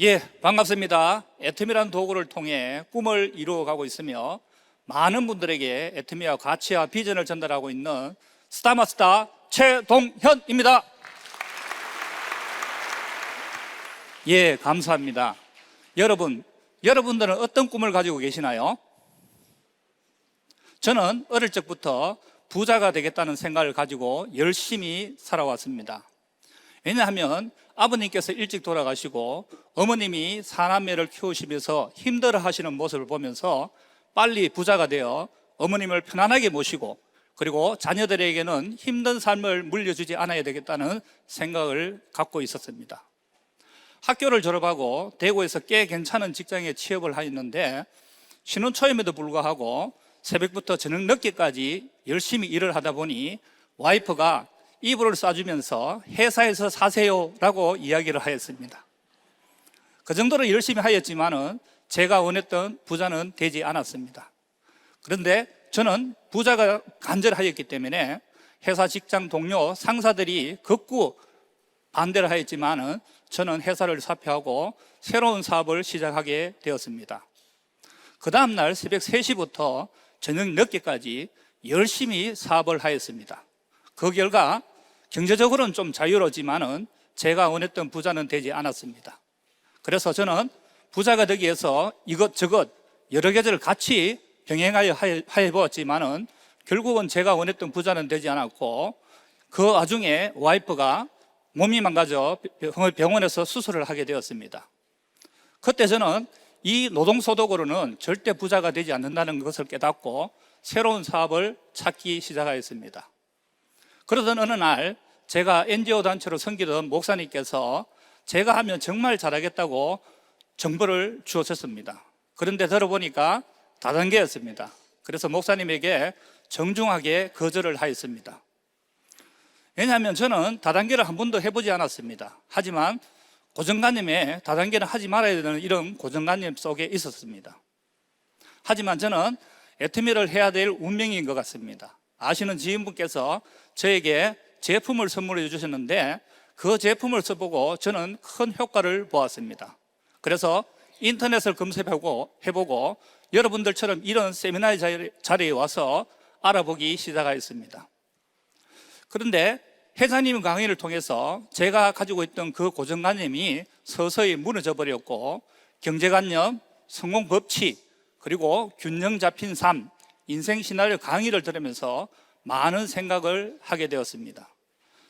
예, 반갑습니다. 애터미라는 도구를 통해 꿈을 이루어가고 있으며 많은 분들에게 애터미와 가치와 비전을 전달하고 있는 스타마스터 최동현입니다. 예, 감사합니다. 여러분, 여러분들은 어떤 꿈을 가지고 계시나요? 저는 어릴 적부터 부자가 되겠다는 생각을 가지고 열심히 살아왔습니다. 왜냐하면 아버님께서 일찍 돌아가시고 어머님이 사남매를 키우시면서 힘들어 하시는 모습을 보면서 빨리 부자가 되어 어머님을 편안하게 모시고 그리고 자녀들에게는 힘든 삶을 물려주지 않아야 되겠다는 생각을 갖고 있었습니다. 학교를 졸업하고 대구에서 꽤 괜찮은 직장에 취업을 하였는데 신혼 초임에도 불구하고 새벽부터 저녁 늦게까지 열심히 일을 하다 보니 와이프가 이불을 싸주면서 회사에서 사세요라고 이야기를 하였습니다. 그 정도로 열심히 하였지만은 제가 원했던 부자는 되지 않았습니다. 그런데 저는 부자가 간절하였기 때문에 회사 직장 동료 상사들이 극구 반대를 하였지만은 저는 회사를 사표하고 새로운 사업을 시작하게 되었습니다. 그 다음날 새벽 3시부터 저녁 늦게까지 열심히 사업을 하였습니다. 그 결과 경제적으로는 좀 자유로웠지만은 제가 원했던 부자는 되지 않았습니다. 그래서 저는 부자가 되기 위해서 이것저것 여러 가지를 같이 병행하여 하여 보았지만은 결국은 제가 원했던 부자는 되지 않았고 그 와중에 와이프가 몸이 망가져 병원에서 수술을 하게 되었습니다. 그때 저는 이 노동소득으로는 절대 부자가 되지 않는다는 것을 깨닫고 새로운 사업을 찾기 시작하였습니다. 그러던 어느 날 제가 NGO 단체로 섬기던 목사님께서 제가 하면 정말 잘하겠다고 정보를 주었습니다. 그런데 들어보니까 다단계였습니다. 그래서 목사님에게 정중하게 거절을 하였습니다. 왜냐하면 저는 다단계를 한 번도 해보지 않았습니다. 하지만 고정관념에 다단계는 하지 말아야 되는 이런 고정관념 속에 있었습니다. 하지만 저는 애터미를 해야 될 운명인 것 같습니다. 아시는 지인분께서 저에게 제품을 선물해 주셨는데 그 제품을 써보고 저는 큰 효과를 보았습니다. 그래서 인터넷을 검색하고 해보고 여러분들처럼 이런 세미나 자리에 와서 알아보기 시작하였습니다. 그런데 회장님 강의를 통해서 제가 가지고 있던 그 고정관념이 서서히 무너져 버렸고 경제관념, 성공 법칙, 그리고 균형 잡힌 삶, 인생 시나리오 강의를 들으면서 많은 생각을 하게 되었습니다.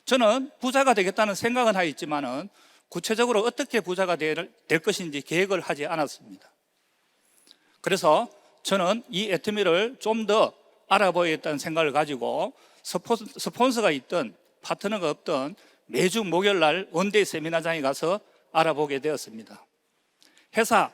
저는 부자가 되겠다는 생각은 하였지만은 구체적으로 어떻게 부자가 될, 될 것인지 계획을 하지 않았습니다. 그래서 저는 이 애터미를 좀 더 알아보야겠다는 생각을 가지고 스폰서가 있던 파트너가 없던 매주 목요일 날 원데이 세미나장에 가서 알아보게 되었습니다. 회사,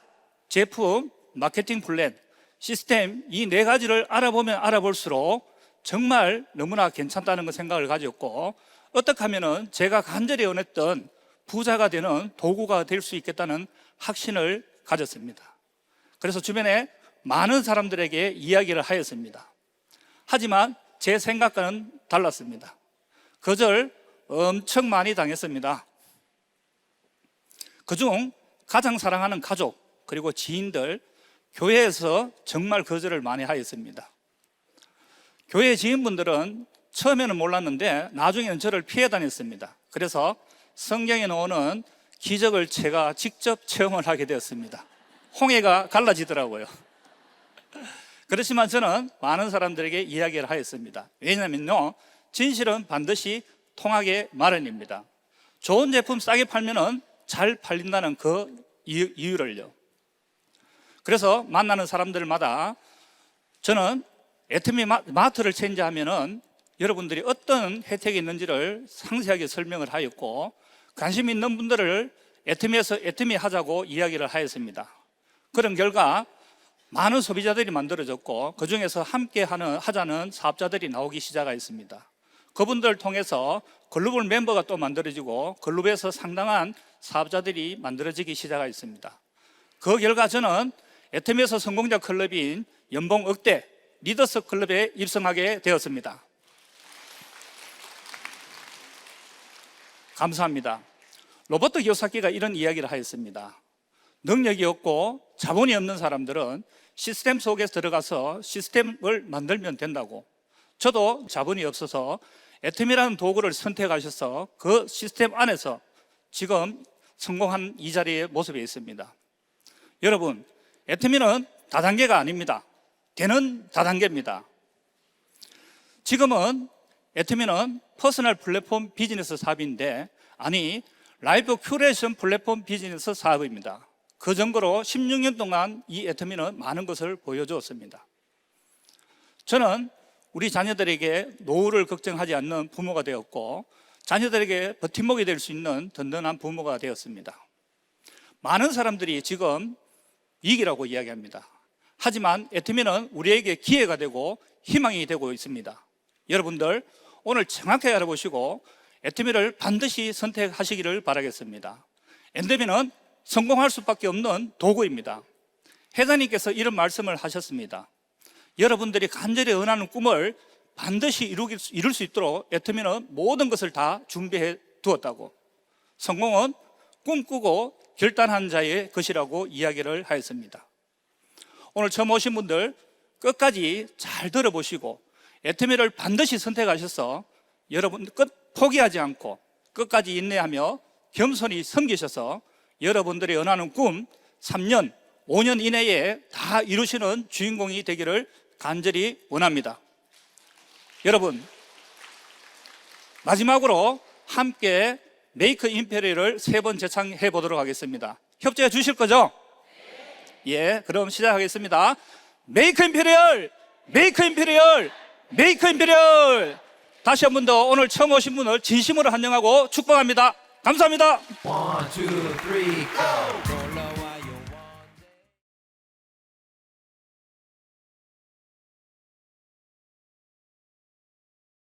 제품, 마케팅 플랜, 시스템 이 네 가지를 알아보면 알아볼수록 정말 너무나 괜찮다는 그 생각을 가졌고 어떻게 하면은 제가 간절히 원했던 부자가 되는 도구가 될 수 있겠다는 확신을 가졌습니다. 그래서 주변에 많은 사람들에게 이야기를 하였습니다. 하지만 제 생각과는 달랐습니다. 거절 엄청 많이 당했습니다. 그중 가장 사랑하는 가족 그리고 지인들 교회에서 정말 거절을 많이 하였습니다. 교회 지인분들은 처음에는 몰랐는데 나중에는 저를 피해 다녔습니다. 그래서 성경에 나오는 기적을 제가 직접 체험을 하게 되었습니다. 홍해가 갈라지더라고요. 그렇지만 저는 많은 사람들에게 이야기를 하였습니다. 왜냐면요, 진실은 반드시 통하게 마련입니다. 좋은 제품 싸게 팔면은 잘 팔린다는 그 이유를요. 그래서 만나는 사람들마다 저는 애터미 마트를 체인지하면은 여러분들이 어떤 혜택이 있는지를 상세하게 설명을 하였고 관심 있는 분들을 애터미에서 애터미 하자고 이야기를 하였습니다. 그런 결과 많은 소비자들이 만들어졌고 그 중에서 함께 하는 하자는 사업자들이 나오기 시작하였습니다. 그분들을 통해서 글루벌 멤버가 또 만들어지고 글루브에서 상당한 사업자들이 만들어지기 시작하였습니다. 그 결과 저는 애터미에서 성공자 클럽인 연봉 억대 리더스 클럽에 입성하게 되었습니다. 감사합니다. 로버트 기요사키가 이런 이야기를 하였습니다. 능력이 없고 자본이 없는 사람들은 시스템 속에 들어가서 시스템을 만들면 된다고. 저도 자본이 없어서 애텀이라는 도구를 선택하셔서 그 시스템 안에서 지금 성공한 이 자리의 모습에 있습니다. 여러분, 애터미는 다단계가 아닙니다. 되는 다단계입니다. 지금은 애터미는 퍼스널 플랫폼 비즈니스 사업인데 아니 라이브 큐레이션 플랫폼 비즈니스 사업입니다. 그 정도로 16년 동안 이 애터미는 많은 것을 보여주었습니다. 저는 우리 자녀들에게 노후를 걱정하지 않는 부모가 되었고 자녀들에게 버팀목이 될 수 있는 든든한 부모가 되었습니다. 많은 사람들이 지금 위기라고 이야기합니다. 하지만 애터미는 우리에게 기회가 되고 희망이 되고 있습니다. 여러분들 오늘 정확하게 알아보시고 애터미를 반드시 선택하시기를 바라겠습니다. 애터미는 성공할 수밖에 없는 도구입니다. 회장님께서 이런 말씀을 하셨습니다. 여러분들이 간절히 원하는 꿈을 반드시 이룰 수 있도록 애터미는 모든 것을 다 준비해 두었다고. 성공은 꿈꾸고 결단한 자의 것이라고 이야기를 하였습니다. 오늘 처음 오신 분들 끝까지 잘 들어보시고 애터미를 반드시 선택하셔서 여러분 끝 포기하지 않고 끝까지 인내하며 겸손히 섬기셔서 여러분들이 원하는 꿈 3년, 5년 이내에 다 이루시는 주인공이 되기를 간절히 원합니다. 여러분, 마지막으로 함께 메이크 임페리를 세 번 재창해 보도록 하겠습니다. 협조해 주실 거죠? 예, 그럼 시작하겠습니다. 메이크 임페리얼, 메이크 임페리얼, 메이크 임페리얼. 다시 한 번 더 오늘 처음 오신 분을 진심으로 환영하고 축복합니다. 감사합니다. One, go.